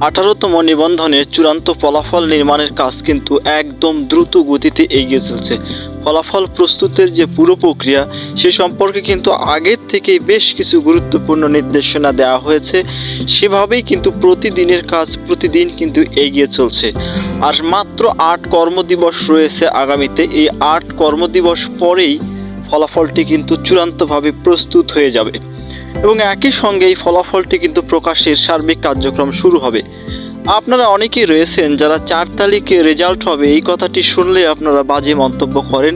আঠারোতম নিবন্ধনের চূড়ান্ত ফলাফল নির্মাণের কাজ কিন্তু একদম দ্রুত গতিতে এগিয়ে চলছে। ফলাফল প্রস্তুতের যে পুরো প্রক্রিয়া, সে সম্পর্কে কিন্তু আগের থেকেই বেশ কিছু গুরুত্বপূর্ণ নির্দেশনা দেওয়া হয়েছে। সেভাবেই কিন্তু প্রতিদিনের কাজ প্রতিদিন কিন্তু এগিয়ে চলছে। আর মাত্র আট কর্মদিবস রয়েছে আগামীতে। এই আট কর্মদিবস পরেই ফলাফলটি কিন্তু চূড়ান্তভাবে প্রস্তুত হয়ে যাবে। এবং একই সঙ্গে এই ফলাফলটি কিন্তু প্রকাশের সার্বিক কার্যক্রম শুরু হবে। আপনারা অনেকেই রয়েছেন যারা চার তারিখে রেজাল্ট হবে, এই কথাটি শুনলে আপনারা বাজে মন্তব্য করেন,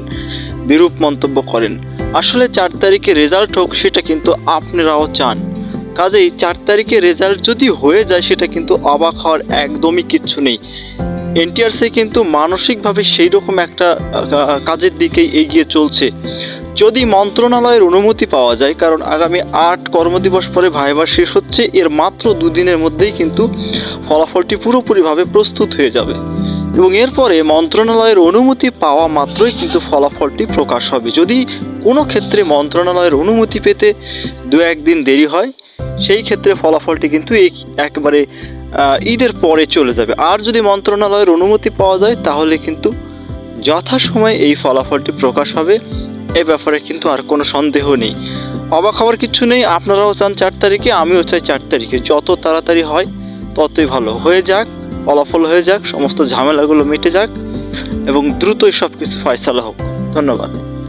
বিরূপ মন্তব্য করেন। আসলে চার তারিখে রেজাল্ট হোক, সেটা কিন্তু আপনারাও চান। কাজেই চার তারিখে রেজাল্ট যদি হয়ে যায়, সেটা কিন্তু অবাক হওয়ার একদমই কিচ্ছু নেই। এনটিআরসি কিন্তু মানসিকভাবে সেই রকম একটা কাজের দিকেই এগিয়ে চলছে। যদি মন্ত্রণালয়ের অনুমতি পাওয়া যায়, কারণ আগামী আট কর্মদিবস পরে ভাইবার শেষ হচ্ছে, এর মাত্র দুদিনের মধ্যেই কিন্তু ফলাফলটি পুরোপুরিভাবে প্রস্তুত হয়ে যাবে। এবং এরপরে মন্ত্রণালয়ের অনুমতি পাওয়া মাত্রই কিন্তু ফলাফলটি প্রকাশ হবে। যদি কোনো ক্ষেত্রে মন্ত্রণালয়ের অনুমতি পেতে দু একদিন দেরি হয়, সেই ক্ষেত্রে ফলাফলটি কিন্তু একেবারে ঈদের পরে চলে যাবে। আর যদি মন্ত্রণালয়ের অনুমতি পাওয়া যায়, তাহলে কিন্তু যথাসময়ে এই ফলাফলটি প্রকাশ হবে। এ ব্যাপারে কিন্তু আর কোনো সন্দেহ নেই। অবাক হওয়ার কিছু নেই, আপনারাও চান চার তারিখে, আমিও চাই চার তারিখে। যত তাড়াতাড়ি হয়, ততই ভালো। হয়ে যাক, ফলাফল হয়ে যাক, সমস্ত ঝামেলাগুলো মিটে যাক, এবং দ্রুতই সব কিছু ফয়সালা হোক। ধন্যবাদ।